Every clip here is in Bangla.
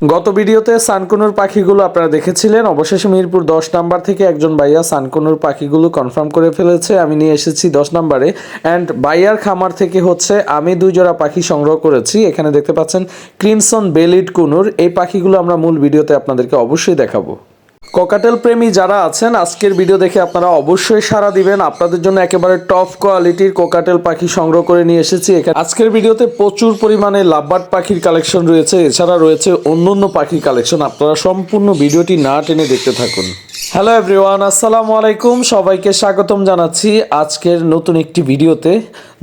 গত ভিডিওতে সানকুনুর পাখিগুলো আপনারা দেখেছিলেন। অবশেষে মিরপুর দশ নাম্বার থেকে একজন ভাইয়া সানকুনুর পাখিগুলো কনফার্ম করে ফেলেছে। আমি নিয়ে এসেছি দশ নাম্বারে। অ্যান্ড বাইয়ার খামার থেকে হচ্ছে আমি দুই জোড়া পাখি সংগ্রহ করেছি। এখানে দেখতে পাচ্ছেন ক্রিমসন বেলিড কুনুর। এই পাখিগুলো আমরা মূল ভিডিওতে আপনাদেরকে অবশ্যই দেখাবো। ককাটেল প্রেমী যারা আছেন, আজকের ভিডিও দেখে আপনারা অবশ্যই সারা দিবেন। আপনাদের জন্য একেবারে টপ কোয়ালিটির কোকাটেল পাখি সংগ্রহ করে নিয়ে এসেছি। এখানে আজকের ভিডিওতে প্রচুর পরিমাণে লাভবার্ড পাখির কালেকশন রয়েছে। এছাড়া রয়েছে অন্য অন্য পাখির কালেকশন আপনারা সম্পূর্ণ ভিডিওটি না টেনে দেখতে থাকুন। হ্যালো এভরিওয়ান আসসালামু আলাইকুম সবাইকে স্বাগতম জানাচ্ছি আজকের নতুন একটি ভিডিওতে।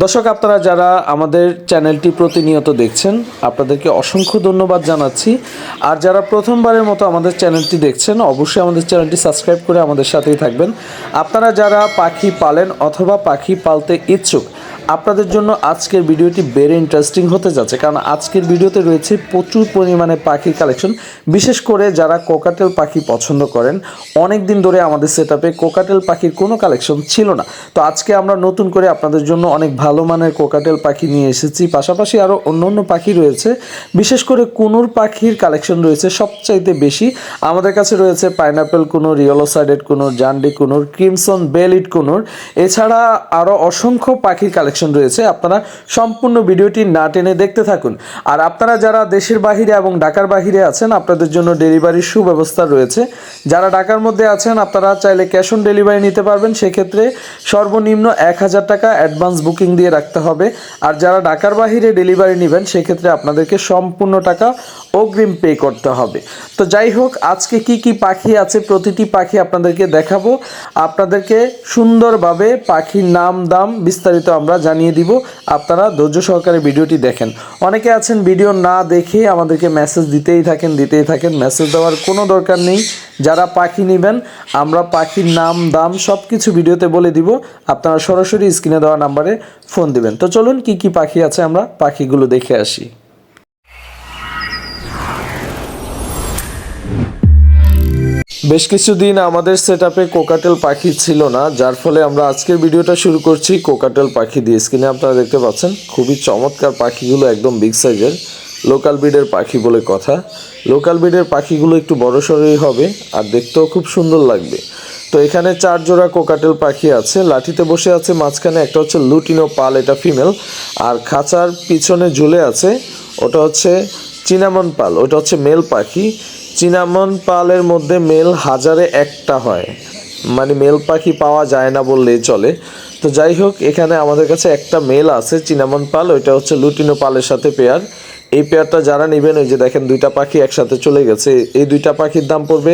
দর্শক, আপনারা যারা আমাদের চ্যানেলটি প্রতিনিয়ত দেখছেন, আপনাদেরকে অসংখ্য ধন্যবাদ জানাচ্ছি। আর যারা প্রথমবারের মতো আমাদের চ্যানেলটি দেখছেন, অবশ্যই আমাদের চ্যানেলটি সাবস্ক্রাইব করে আমাদের সাথেই থাকবেন। আপনারা যারা পাখি পালেন অথবা পাখি পালতে ইচ্ছুক আপনাদের জন্য আজকের ভিডিওটি ভেরি ইন্টারেস্টিং হতে যাচ্ছে, কারণ আজকের ভিডিওতে রয়েছে প্রচুর পরিমাণে পাখির কালেকশন বিশেষ করে যারা কোকাটেল পাখি পছন্দ করেন অনেক দিন ধরে আমাদের সেট আপে কোকাটেল পাখির কোনো কালেকশন ছিল না। তো আজকে আমরা নতুন করে আপনাদের জন্য অনেক ভালো মানের কোকাটেল পাখি নিয়ে এসেছি, পাশাপাশি আরও অন্য অন্য পাখি রয়েছে। বিশেষ করে কুনুর পাখির কালেকশন রয়েছে সবচাইতে বেশি। আমাদের কাছে রয়েছে pineapple conure yellow sided conure, jenday conure crimson bellied conure. এছাড়া আরও অসংখ্য পাখির কালেকশন রয়েছে, আপনারা সম্পূর্ণ ভিডিওটি না টেনে দেখতে থাকুন। আর আপনারা যারা দেশের বাহিরে এবং ঢাকার বাহিরে আছেন, আপনাদের জন্য ডেলিভারির সুব্যবস্থা রয়েছে। যারা ঢাকার মধ্যে আছেন, আপনারা চাইলে ক্যাশ অন ডেলিভারি নিতে পারবেন। সেক্ষেত্রে সর্বনিম্ন এক হাজার টাকা অ্যাডভান্স বুকিং দিয়ে রাখতে হবে। আর যারা ঢাকার বাহিরে ডেলিভারি নেবেন, সেক্ষেত্রে আপনাদেরকে সম্পূর্ণ টাকা অগ্রিম পে করতে হবে। তো যাই হোক, আজকে কি কি পাখি আছে, প্রতিটি পাখি আপনাদেরকে দেখাবো। আপনাদেরকে সুন্দরভাবে পাখির নাম, দাম বিস্তারিত আমরা জানিয়ে দিব। আপনারা ধৈর্য সহকারে ভিডিওটি দেখেন। অনেকে আছেন ভিডিও না দেখে আমাদেরকে মেসেজ দিতেই থাকেন দিতেই থাকেন। মেসেজ দেওয়ার কোনো দরকার নেই। যারা পাখি নেবেন, আমরা পাখির নাম, দাম সব কিছু ভিডিওতে বলে দিব। আপনারা সরাসরি স্ক্রিনে দেওয়া নাম্বারে ফোন দিবেন। তো চলুন কি কি পাখি আছে আমরা পাখিগুলো দেখে আসি। বেশ কিছুদিন আমাদের সেট আপে কোকাটেল পাখি ছিল না, যার ফলে আমরা আজকের ভিডিওটা শুরু করছি কোকাটেল পাখি দিয়ে। স্ক্রিনে আপনারা দেখতে পাচ্ছেন, খুবই চমৎকার পাখিগুলো একদম বিগ সাইজের লোকাল ব্রিডের পাখি বলে কথা। লোকাল ব্রিডের পাখিগুলো একটু বড় সড়ই হবে, আর দেখতেও খুব সুন্দর লাগবে। তো এখানে চার জোড়া কোকাটেল পাখি আছে, লাঠিতে বসে আছে মাঝখানে, একটা হচ্ছে লুটিনো পাল, এটা ফিমেল আর খাঁচার পিছনে ঝুলে আছে, ওটা হচ্ছে চিনামন পাল, ওটা হচ্ছে মেল পাখি। চিনামন পালের মধ্যে মেল হাজারে একটা হয়। মানে মেল পাখি পাওয়া যায় না বললেই চলে। তো যাই হোক, এখানে আমাদের কাছে একটা মেল আছে চিনামন পাল, ওইটা হচ্ছে লুটিনো পালের সাথে পেয়ার। এই পেয়ারটা যারা নেবেন, ওই যে দেখেন দুইটা পাখি একসাথে চলে গেছে। এই দুইটা পাখির দাম পড়বে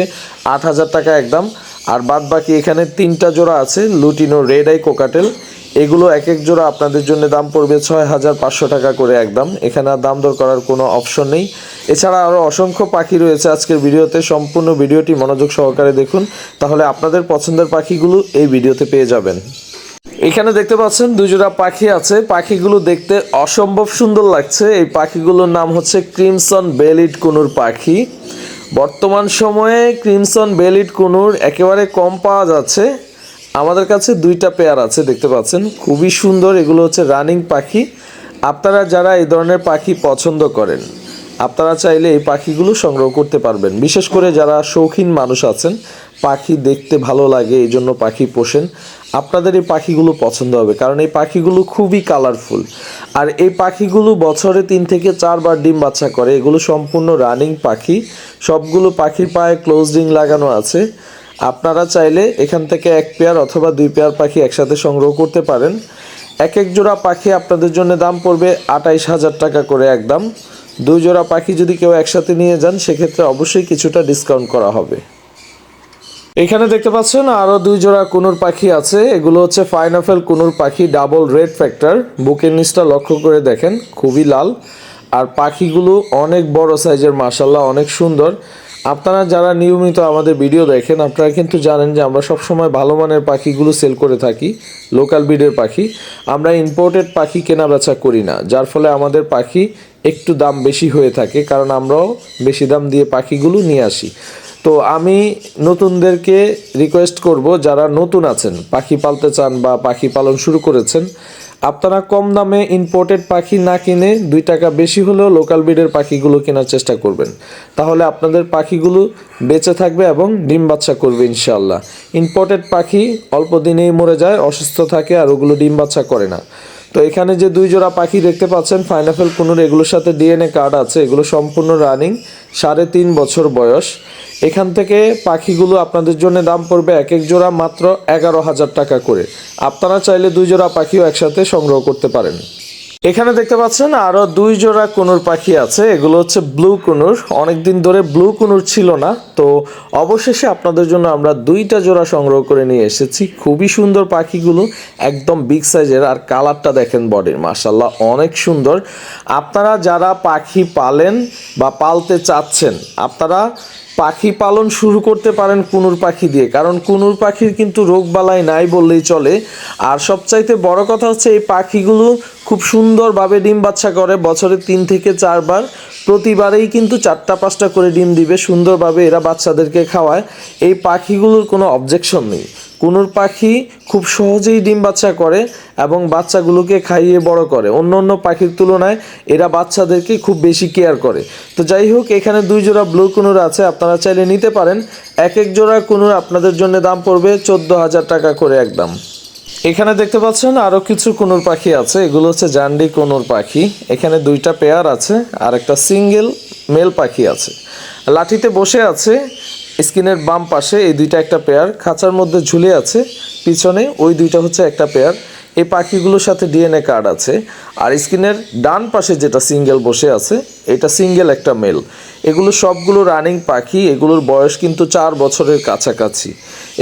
আট হাজার টাকা একদম। আর বাদ বাকি এখানে তিনটা জোড়া আছে, লুটিনো রেড আই কোকাটেল। এগুলো এক এক জোড়া আপনাদের জন্য দাম পড়বে ছয় হাজার পাঁচশো টাকা করে একদম। এখানে আর দাম দর করার কোনো অপশন নেই। এছাড়া আরও অসংখ্য পাখি রয়েছে আজকের ভিডিওতে। সম্পূর্ণ ভিডিওটি মনোযোগ সহকারে দেখুন। তাহলে আপনাদের পছন্দের পাখিগুলো এই ভিডিওতে পেয়ে যাবেন। এখানে দেখতে পাচ্ছেন দুজোড়া পাখি আছে। পাখিগুলো দেখতে অসম্ভব সুন্দর লাগছে। এই পাখিগুলোর নাম হচ্ছে ক্রিমসন বেলিড কুনুর পাখি। বর্তমান সময়ে ক্রিমসন বেলিড কুনুর একেবারে কম পাওয়া যাচ্ছে। আমাদের কাছে দুইটা পেয়ার আছে, দেখতে পাচ্ছেন। খুবই সুন্দর, এগুলো হচ্ছে রানিং পাখি। আপনারা যারা এই ধরনের পাখি পছন্দ করেন, আপনারা চাইলে এই পাখিগুলো সংগ্রহ করতে পারবেন। বিশেষ করে যারা শৌখিন মানুষ আছেন, পাখি দেখতে ভালো লাগে, এই জন্য পাখি পোষেন। আপনাদের এই পাখিগুলো পছন্দ হবে, কারণ এই পাখিগুলো খুবই কালারফুল আর এই পাখিগুলো বছরে তিন থেকে চারবার ডিম বাচ্চা করে, এগুলো সম্পূর্ণ রানিং পাখি। সবগুলো পাখির পায়ে ক্লোজ রিং লাগানো আছে। আপনারা চাইলে এখান থেকে এক পেয়ার অথবা দুই পেয়ার পাখি একসাথে সংগ্রহ করতে পারেন। এক এক জোড়া পাখি আপনাদের জন্য দাম পড়বে আটাইশ হাজার টাকা করে একদম দুই জোড়া পাখি যদি কেউ একসাথে নিয়ে যান, সেক্ষেত্রে অবশ্যই কিছুটা ডিসকাউন্ট করা হবে। এখানে দেখতে পাচ্ছেন আরও দুই জোড়া কুনুর পাখি আছে। এগুলো হচ্ছে ফাইনাফেল কুনুর পাখি ডাবল রেড ফ্যাক্টর বুকের নিচটা লক্ষ্য করে দেখেন, খুবই লাল। আর পাখিগুলো অনেক বড় সাইজের মাসাল্লাহ অনেক সুন্দর। আপনারা যারা নিয়মিত আমাদের ভিডিও দেখেন, আপনারা কিন্তু জানেন যে আমরা সবসময় ভালো মানের পাখিগুলো সেল করে থাকি লোকাল ব্রিডের পাখি। আমরা ইম্পোর্টেড পাখি কেনা বেচা করি না, যার ফলে আমাদের পাখি একটু দাম বেশি হয়ে থাকে, কারণ আমরাও বেশি দাম দিয়ে পাখিগুলো নিয়ে আসি। তো আমি নতুনদেরকে রিকোয়েস্ট করব, যারা নতুন আছেন, পাখি পালতে চান বা পাখি পালন শুরু করেছেন আপনারা কম দামে ইম্পোর্টেড পাখি না কিনে দুই টাকা বেশি হলেও লোকাল ব্রিডের পাখিগুলো কেনার চেষ্টা করবেন। তাহলে আপনাদের পাখিগুলো বেঁচে থাকবে এবং ডিম বাচ্চা করবে ইনশাল্লাহ ইম্পোর্টেড পাখি অল্প দিনেই মরে যায়, অসুস্থ থাকে আর ওগুলো ডিম বাচ্চা করে না। তো এখানে যে দুই জোড়া পাখি দেখতে পাচ্ছেন ফাইনাফেল কুনুর, এগুলোর সাথে ডিএনএ কার্ড আছে। এগুলো সম্পূর্ণ রানিং সাড়ে তিন বছর বয়স। এখান থেকে পাখিগুলো আপনাদের জন্য দাম পড়বে এক এক জোড়া মাত্র এগারো হাজার টাকা করে। আপনারা চাইলে দুই জোড়া পাখিও একসাথে সংগ্রহ করতে পারেন। এখানে দেখতে পাচ্ছেন আরও দুই জোড়া কুনুর পাখি আছে। এগুলো হচ্ছে ব্লু কুনুর। অনেকদিন ধরে ব্লু কুনুর ছিল না। তো অবশেষে আপনাদের জন্য আমরা দুইটা জোড়া সংগ্রহ করে নিয়ে এসেছি। খুবই সুন্দর পাখিগুলো, একদম বিগ সাইজের। আর কালারটা দেখেন বডির মাসাল্লাহ অনেক সুন্দর। আপনারা যারা পাখি পালেন বা পালতে চাচ্ছেন, আপনারা পাখি পালন শুরু করতে পারেন কুনুর পাখি দিয়ে। কারণ কুনুর পাখির কিন্তু রোগবালাই নাই বললেই চলে। আর সবচাইতে বড় কথা হচ্ছে, এই পাখিগুলো খুব সুন্দরভাবে ডিম বাচ্চা করে। বছরে তিন থেকে চারবার। প্রতিবারেই কিন্তু চারটা, পাঁচটা করে ডিম দিবে। সুন্দরভাবে এরা বাচ্চাদেরকে খাওয়ায়। এই পাখিগুলোর কোনো অবজেকশন নেই। কুনুর পাখি খুব সহজেই ডিম বাচ্চা করে এবং বাচ্চাগুলোকে খাইয়ে বড় করে। অন্য অন্য পাখির তুলনায় এরা বাচ্চাদেরকে খুব বেশি কেয়ার করে। তো যাই হোক, এখানে দুই জোড়া ব্লু কুনুর আছে, আপনারা চাইলে নিতে পারেন। এক এক জোড়া কুনুর আপনাদের জন্য দাম পড়বে চোদ্দ হাজার টাকা করে একদম। এখানে দেখতে পাচ্ছেন আরও কিছু কুনুর পাখি আছে, এগুলো হচ্ছে জান্ডি কুনুর পাখি। এখানে দুইটা পেয়ার আছে, আর একটা সিঙ্গেল মেল পাখি আছে। লাঠিতে বসে আছে স্কিনের বাম পাশে এই দুইটা একটা পেয়ার, খাঁচার মধ্যে ঝুলে আছে, পিছনে ওই দুইটা হচ্ছে একটা পেয়ার। এই পাখিগুলোর সাথে ডিএনএ কার্ড আছে। আর স্কিনের ডান পাশে যেটা সিঙ্গেল বসে আছে, এটা সিঙ্গেল একটা মেল। এগুলো সবগুলো রানিং পাখি, এগুলোর বয়স কিন্তু চার বছরের কাছাকাছি।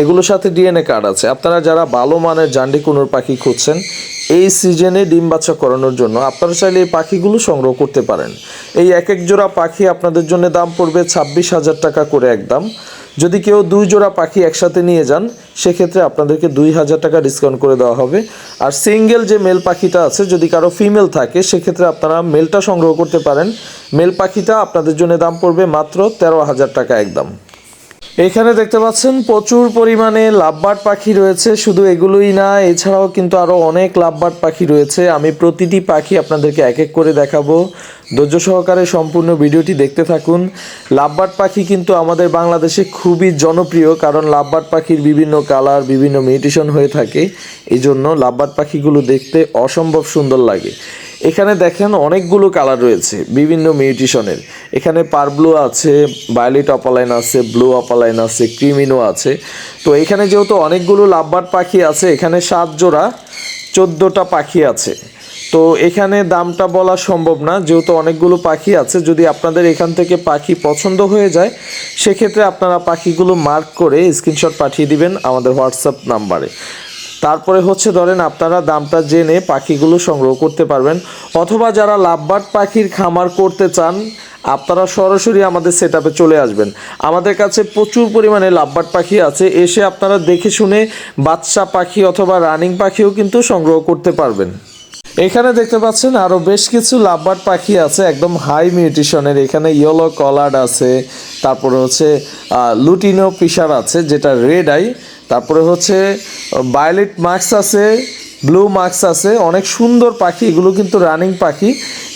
এগুলোর সাথে ডিএনএ কার্ড আছে। আপনারা যারা ভালো মানের জান্ডি কুনুর পাখি খুঁজছেন, এই সিজনে ডিম বাচ্চা করানোর জন্য আপনারা চাইলে এই পাখিগুলো সংগ্রহ করতে পারেন। এই এক এক জোড়া পাখি আপনাদের জন্য দাম পড়বে ছাব্বিশ হাজার টাকা করে একদম। যদি কেউ দুই জোড়া পাখি একসাথে নিয়ে যান, সেক্ষেত্রে আপনাদেরকে দুই হাজার টাকা ডিসকাউন্ট করে দেওয়া হবে। আর সিঙ্গেল যে মেল পাখিটা আছে, যদি কারও ফিমেল থাকে, সেক্ষেত্রে আপনারা মেলটা সংগ্রহ করতে পারেন। মেল পাখিটা আপনাদের জন্য দাম পড়বে মাত্র তেরো হাজার টাকা একদম। এখানে দেখতে পাচ্ছেন প্রচুর পরিমাণে লাভবার্ড পাখি রয়েছে, শুধু এগুলোই না, এছাড়াও কিন্তু আরও অনেক লাভবার্ড পাখি রয়েছে। আমি প্রতিটি পাখি আপনাদেরকে এক এক করে দেখাবো। ধৈর্য সহকারে সম্পূর্ণ ভিডিওটি দেখতে থাকুন। লাভবার্ড পাখি কিন্তু আমাদের বাংলাদেশে খুবই জনপ্রিয়, কারণ লাভবার্ড পাখির বিভিন্ন কালার, বিভিন্ন মিউটেশন হয়ে থাকে। এই জন্য লাভবার্ড পাখিগুলো দেখতে অসম্ভব সুন্দর লাগে। এখানে দেখেন অনেকগুলো কালার রয়েছে, বিভিন্ন মিউটিশনের। এখানে পারব্লু আছে, ভায়োলেট অপালাইন আছে, ব্লু অপালাইন আছে, ক্রিমিনো আছে। তো এখানে যেহেতু অনেকগুলো লাভবার্ড পাখি আছে, এখানে সাত জোড়া, চোদ্দোটা পাখি আছে। তো এখানে দামটা বলা সম্ভব না, যেহেতু অনেকগুলো পাখি আছে, যদি আপনাদের এখান থেকে পাখি পছন্দ হয়ে যায়, সেক্ষেত্রে আপনারা পাখিগুলো মার্ক করে স্ক্রিনশট পাঠিয়ে দিবেন আমাদের হোয়াটসঅ্যাপ নাম্বারে তারপরে হচ্ছে ধরেন আপনারা দামটা জেনে পাখিগুলো সংগ্রহ করতে পারবেন। অথবা যারা লাভবার্ড পাখির খামার করতে চান, আপনারা সরাসরি আমাদের সেট চলে আসবেন। আমাদের কাছে প্রচুর পরিমাণে লাভবার্ড পাখি আছে। এসে আপনারা দেখে শুনে বাচ্চা পাখি অথবা রানিং পাখিও কিন্তু সংগ্রহ করতে পারবেন। এখানে দেখতে পাচ্ছেন আরও বেশ কিছু লাভবার্ড পাখি আছে, একদম হাই মিউটিশনের এখানে ইয়েলো কলার্ড আছে, তারপরে হচ্ছে লুটিনো পিসার আছে, যেটা রেড আই তারপরে হচ্ছে ভায়োলেট মার্কস আছে ব্লু মার্কস আছে, অনেক সুন্দর পাখি, এগুলো কিন্তু রানিং পাখি,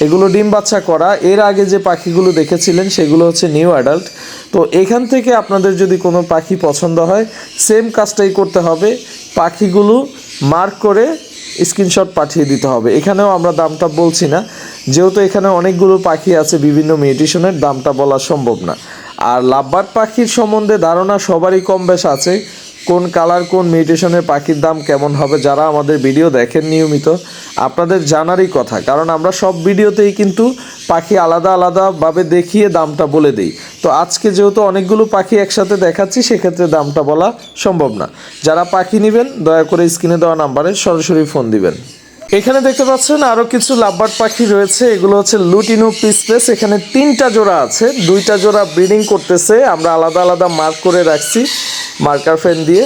এগুলো ডিম বাচ্চা করা। এর আগে যে পাখিগুলো দেখেছিলেন, সেগুলো হচ্ছে নিউ অ্যাডাল্ট তো এখান থেকে আপনাদের যদি কোনো পাখি পছন্দ হয় সেম কাজটাই করতে হবে। পাখিগুলো মার্ক করে স্ক্রিনশট পাঠিয়ে দিতে হবে। এখানেও আমরা দামটা বলছি না। যেহেতু এখানে অনেকগুলো পাখি আছে বিভিন্ন মিউটেশনের, দামটা বলা সম্ভব না। আর লাভবার্ড পাখির সম্বন্ধে ধারণা সবারই কম বেশ আছে। কোন কালার, কোন মিউটেশনের পাখির দাম কেমন হবে যারা আমাদের ভিডিও দেখেন নিয়মিত, আপনাদের জানারই কথা। কারণ আমরা সব ভিডিওতেই কিন্তু পাখি আলাদা আলাদাভাবে দেখিয়ে দামটা বলে দিই। তো আজকে যেহেতু অনেকগুলো পাখি একসাথে দেখাচ্ছি, সেক্ষেত্রে দামটা বলা সম্ভব না। যারা পাখি নেবেন, দয়া করে স্ক্রিনে দেওয়া নাম্বারে সরাসরি ফোন দিবেন। এখানে দেখতে পাচ্ছেন আরও কিছু লাভবার্ড পাখি রয়েছে। এগুলো হচ্ছে লুটিনো পিসপ্লেস এখানে তিনটা জোড়া আছে। দুইটা জোড়া ব্রিডিং করতেছে। আমরা আলাদা আলাদা মার্ক করে রাখছি, মার্কার ফ্যান দিয়ে।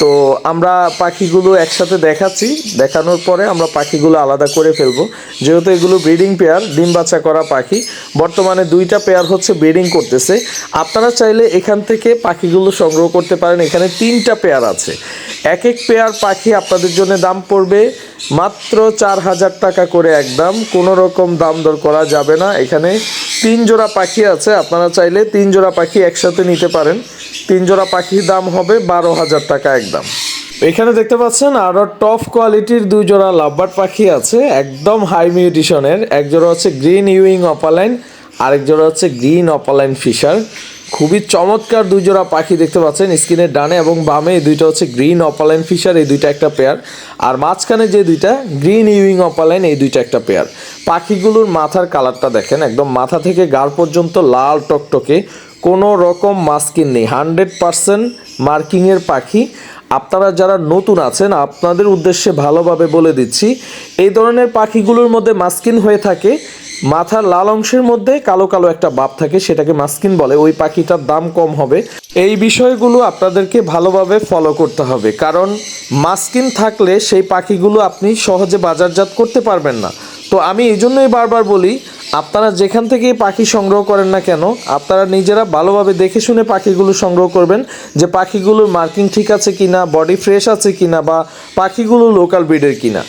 তো আমরা পাখিগুলো একসাথে দেখাচ্ছি। দেখানোর পরে আমরা পাখিগুলো আলাদা করে ফেলব। যেহেতু এগুলো ব্রিডিং পেয়ার, ডিম বাচ্চা করা পাখি, বর্তমানে দুইটা পেয়ার হচ্ছে ব্রিডিং করতেছে। আপনারা চাইলে এখান থেকে পাখিগুলো সংগ্রহ করতে পারেন। এখানে তিনটা পেয়ার আছে। এক এক পেয়ার পাখি আপনাদের জন্য দাম পড়বে মাত্র চার হাজার টাকা করে একদম। কোনো রকম দাম দর করা যাবে না। এখানে তিন জোড়া পাখি আছে। আপনারা চাইলে তিন জোড়া পাখি একসাথে নিতে পারেন। তিন জোড়া পাখির দাম হবে বারো হাজার টাকা একদম। এখানে দেখতে পাচ্ছেন আরও টপ কোয়ালিটির দুই জোড়া লাভবার্ড পাখি আছে। একদম হাই মিউটিশনের এক জোড়া হচ্ছে গ্রিন ইউইং অপালাইন, আরেক জোড়া হচ্ছে গ্রিন অপালাইন ফিশার। খুবই চমৎকার দুই জোড়া পাখি দেখতে পাচ্ছেন স্ক্রিনের ডানে এবং বামে। এই দুইটা হচ্ছে গ্রিন অপালাইন ফিশার, এই দুইটা একটা পেয়ার। আর মাঝখানে যে দুইটা, গ্রিন ইউইং অপালাইন, এই দুইটা একটা পেয়ার। পাখিগুলোর মাথার কালারটা দেখেন, একদম মাথা থেকে গাড় পর্যন্ত লাল টকটকে। কোনো রকম মাস্কিন নেই, হান্ড্রেড পারসেন্ট মার্কিংয়ের পাখি। আপনারা যারা নতুন আছেন, আপনাদের উদ্দেশ্যে ভালোভাবে বলে দিচ্ছি, এই ধরনের পাখিগুলোর মধ্যে মাস্কিন হয়ে থাকে। মাথার লাল অংশের মধ্যে কালো কালো একটা বাপ থাকে, সেটাকে মাস্কিন বলে। ওই পাখিটার দাম কম হবে। এই বিষয়গুলো আপনাদেরকে ভালোভাবে ফলো করতে হবে। কারণ মাস্কিন থাকলে সেই পাখিগুলো আপনি সহজে বাজারজাত করতে পারবেন না। তো আমি এই জন্যই বারবার বলি আপনারা যেখান থেকে পাখি সংগ্রহ করেন না কেন, আপনারা নিজেরা ভালোভাবে দেখে শুনে পাখিগুলো সংগ্রহ করবেন যে পাখিগুলোর মার্কিং ঠিক আছে কি না বডি ফ্রেশ আছে কি না বা পাখিগুলো লোকাল ব্রিডের কিনা।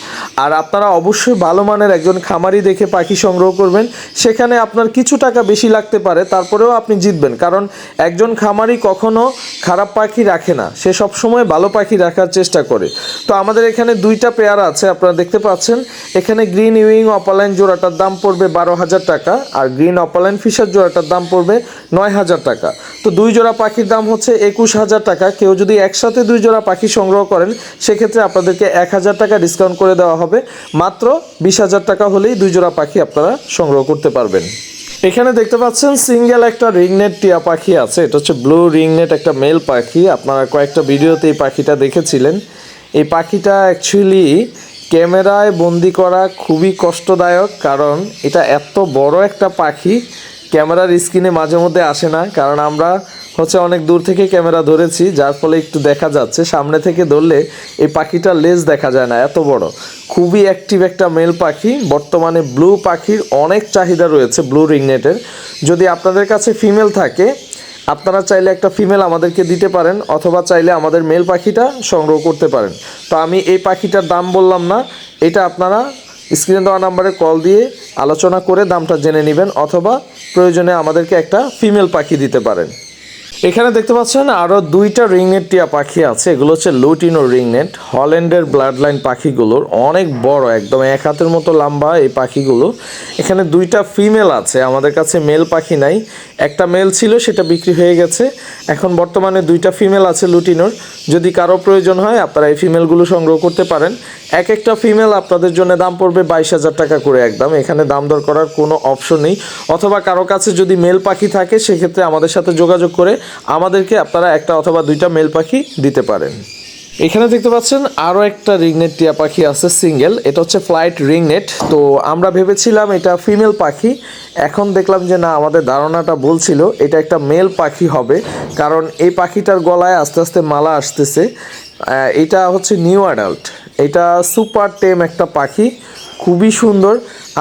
আর আপনারা অবশ্যই ভালো মানের একজন খামারি দেখে পাখি সংগ্রহ করবেন, সেখানে আপনার কিছু টাকা বেশি লাগতে পারে, তারপরেও আপনি জিতবেন। কারণ একজন খামারি কখনো খারাপ পাখি রাখে না, সে সবসময় ভালো পাখি রাখার চেষ্টা করে। তো আমাদের এখানে দুইটা পেয়ার আছে, আপনারা দেখতে পাচ্ছেন। এখানে গ্রিন ইউইং অপালাইন জোড়াটার দাম পড়বে বারো হাজার টাকা আর গ্রিন অপালাইন ফিশার জোড়াটার দাম পড়বে নয় হাজার টাকা। তো দুই জোড়া পাখির দাম হচ্ছে একুশ হাজার টাকা। কেউ যদি একসাথে দুই জোড়া পাখি সংগ্রহ করেন, সেক্ষেত্রে আপনাদেরকে এক হাজার টাকা ডিসকাউন্ট করে দেওয়া হবে। মাত্র বিশ হাজার টাকা হলেই দুই জোড়া পাখি আপনারা সংগ্রহ করতে পারবেন। এখানে দেখতে পাচ্ছেন সিঙ্গেল একটা রিংনেট টিয়া পাখি আছে। এটা হচ্ছে ব্লু রিংনেট একটা মেল পাখি। আপনারা কয়েকটা ভিডিওতে এই পাখিটা দেখেছিলেন। এই পাখিটা অ্যাকচুয়ালি ক্যামেরায় বন্দি করা খুবই কষ্টদায়ক, কারণ এটা এত বড় একটা পাখি, ক্যামেরার স্ক্রিনে মাঝে মধ্যে আসে না, কারণ আমরা হচ্ছে অনেক দূর থেকে ক্যামেরা ধরেছি, যার ফলে একটু দেখা যাচ্ছে। সামনে থেকে ধরলে এই পাখিটার লেজ দেখা যায় না, এত বড়। খুবই অ্যাক্টিভ একটা মেল পাখি, বর্তমানে ব্লু পাখির অনেক চাহিদা রয়েছে ব্লু রিংনেটের যদি আপনাদের কাছে ফিমেল থাকে আপনারা চাইলে একটা ফিমেল আমাদেরকে দিতে পারেন, অথবা চাইলে আমাদের মেল পাখিটা সংগ্রহ করতে পারেন। তো আমি এই পাখিটার দাম বললাম না, এটা আপনারা স্ক্রিনে দেওয়া নাম্বারে কল দিয়ে আলোচনা করে দামটা জেনে নেবেন, অথবা প্রয়োজনে আমাদেরকে একটা ফিমেল পাখি দিতে পারেন। এখানে দেখতে পাচ্ছেন আরও দুইটা রিংনেট টিয়া পাখি আছে। এগুলো হচ্ছে লুটিনো রিংনেট। হল্যান্ডের ব্লাড লাইন পাখিগুলোর অনেক বড়, একদম এক হাতের মতো লম্বা এই পাখিগুলো। এখানে দুইটা ফিমেল আছে, আমাদের কাছে মেল পাখি নাই। একটা মেল ছিল, সেটা বিক্রি হয়ে গেছে। এখন বর্তমানে দুইটা ফিমেল আছে লুটিনোর। যদি কারও প্রয়োজন হয়, আপনারা এই ফিমেলগুলো সংগ্রহ করতে পারেন। এক একটা ফিমেল আপনাদের জন্য দাম পড়বে বাইশ হাজার টাকা করে একদম। এখানে দাম দর করার কোনো অপশন নেই। অথবা কারও কাছে যদি মেল পাখি থাকে, সেক্ষেত্রে আমাদের সাথে যোগাযোগ করে আমাদেরকে আপনারা একটা অথবা দুইটা মেল পাখি দিতে পারেন। এখানে দেখতে পাচ্ছেন আরও একটা রিংনেট টিয়া পাখি আছে, সিঙ্গেল। এটা হচ্ছে ফ্লাইট রিংনেট। তো আমরা ভেবেছিলাম এটা ফিমেল পাখি। এখন দেখলাম যে না, আমাদের ধারণাটা বলছিল এটা একটা মেল পাখি হবে। কারণ এই পাখিটার গলায় আস্তে আস্তে মালা আসতেছে। এটা হচ্ছে নিউ অ্যাডাল্ট। এটা সুপার টেম একটা পাখি। খুবই সুন্দর।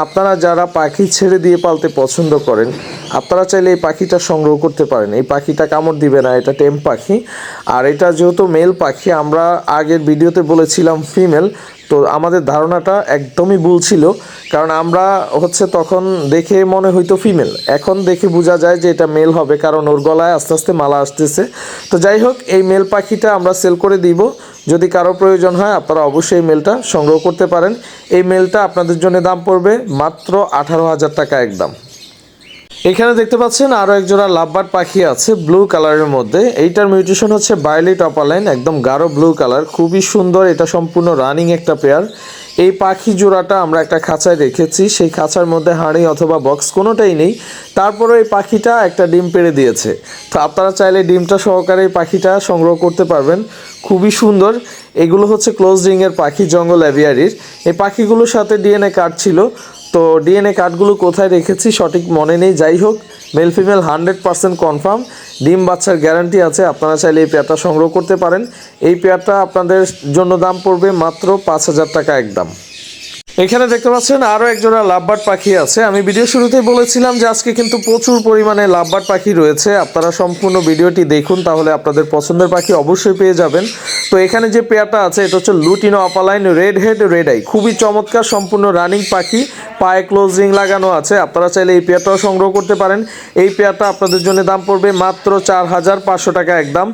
আপনারা যারা পাখি ছেড়ে দিয়ে পালতে পছন্দ করেন আপনারা চাইলে এই পাখিটা সংগ্রহ করতে পারেন। এই পাখিটা কামড় দিবে না, এটা টেম পাখি। আর এটা যেহেতু মেল পাখি, আমরা আগের ভিডিওতে বলেছিলাম ফিমেল তো আমাদের ধারণাটা একদমই ভুল ছিল। কারণ আমরা হচ্ছে তখন দেখে মনে হইতো ফিমেল এখন দেখে বোঝা যায় যে এটা মেল হবে, কারণ ওর গলায় আস্তে আস্তে মালা আসতেছে। তো যাই হোক, এই মেল পাখিটা আমরা সেল করে দিব। যদি কারও প্রয়োজন হয়, আপনারা অবশ্যই মেলটা সংগ্রহ করতে পারেন। এই মেলটা আপনাদের জন্য দাম পড়বে মাত্র আঠারো হাজার টাকা একদম। এখানে দেখতে পাচ্ছেন আরও এক জোড়া লাভবার্ড পাখি আছে ব্লু কালারের মধ্যে। এইটার মিউটেশন হচ্ছে বাইলেট অপালাইন একদম গাঢ় ব্লু কালার খুবই সুন্দর, এটা সম্পূর্ণ রানিং একটা পেয়ার এই পাখি জোড়াটা আমরা একটা খাঁচায় রেখেছি, সেই খাঁচার মধ্যে হাঁড়ি অথবা বক্স কোনোটাই নেই। তারপরে এই পাখিটা একটা ডিম পেড়ে দিয়েছে। তো আপনারা চাইলে ডিমটা সহকারে এই পাখিটা সংগ্রহ করতে পারবেন। খুবই সুন্দর। এগুলো হচ্ছে ক্লোজ রিংয়ের পাখি, জঙ্গল অ্যাভিয়ারির এই পাখিগুলোর সাথে ডিএনএ কার্ড ছিল। তো ডিএনএ কার্ডগুলো কোথায় রেখেছি সঠিক মনে নেই। যাই হোক male female hundred percent confirm ডিম বাচ্চার গ্যারান্টি আছে, আপনারা চাইলে এই পেয়ারটা সংগ্রহ করতে পারেন। এই পেয়ারটা আপনাদের জন্য দাম পড়বে মাত্র পাঁচ হাজার টাকা একদম। এখানে দেখতে পাচ্ছেন আরও একজোড়া লাভবার্ড পাখি আছে। আমি ভিডিও শুরুতেই বলেছিলাম যে আজকে কিন্তু প্রচুর পরিমাণে লাভবার্ড পাখি রয়েছে। আপনারা সম্পূর্ণ ভিডিওটি দেখুন, তাহলে আপনাদের পছন্দের পাখি অবশ্যই পেয়ে যাবেন। তো এখানে যে পেয়ারটা আছে, এটা হচ্ছে lutino opaline red head red eye. খুবই চমৎকার, সম্পূর্ণ রানিং পাখি। পায়ে ক্লোজিং লাগানো আছে। আপনারা চাইলে এই পেয়ারটাও সংগ্রহ করতে পারেন। এই পেয়ারটা আপনাদের জন্য দাম পড়বে মাত্র চার হাজার পাঁচশো টাকা একদম।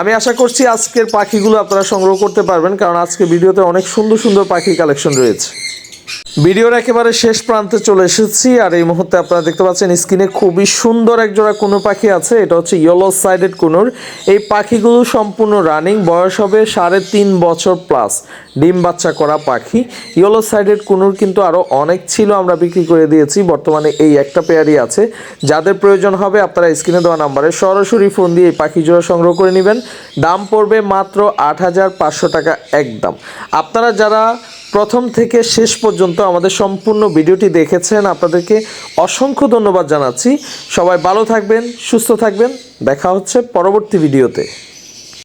আমি আশা করছি আজকের পাখিগুলো আপনারা সংগ্রহ করতে পারবেন, কারণ আজকে ভিডিওতে অনেক সুন্দর সুন্দর পাখি কালেকশন রয়েছে। ভিডিওর একেবারে শেষ প্রান্তে চলে এসেছি, আর এই মুহূর্তে আপনারা দেখতে পাচ্ছেন স্ক্রিনে খুবই সুন্দর এক জোড়া কোনো পাখি আছে, এটা হচ্ছে ইয়েলো সাইডেড কুনুর। এই পাখিগুলো সম্পূর্ণ রানিং বয়স হবে সাড়ে তিন বছর প্লাস ডিম বাচ্চা করা পাখি। ইয়েলো সাইডেড কুনুর কিন্তু আরও অনেক ছিল, আমরা বিক্রি করে দিয়েছি, বর্তমানে এই একটা পেয়ারই আছে। যাদের প্রয়োজন হবে আপনারা স্ক্রিনে দেওয়া নাম্বারে সরাসরি ফোন দিয়ে এই পাখি জোড়া সংগ্রহ করে নেবেন। দাম পড়বে মাত্র আট হাজার পাঁচশো টাকা একদম। আপনারা যারা প্রথম থেকে শেষ পর্যন্ত আমাদের সম্পূর্ণ ভিডিওটি দেখেছেন। আপনাদেরকে অসংখ্য ধন্যবাদ জানাচ্ছি। সবাই ভালো থাকবেন, সুস্থ থাকবেন। দেখা হচ্ছে পরবর্তী ভিডিওতে।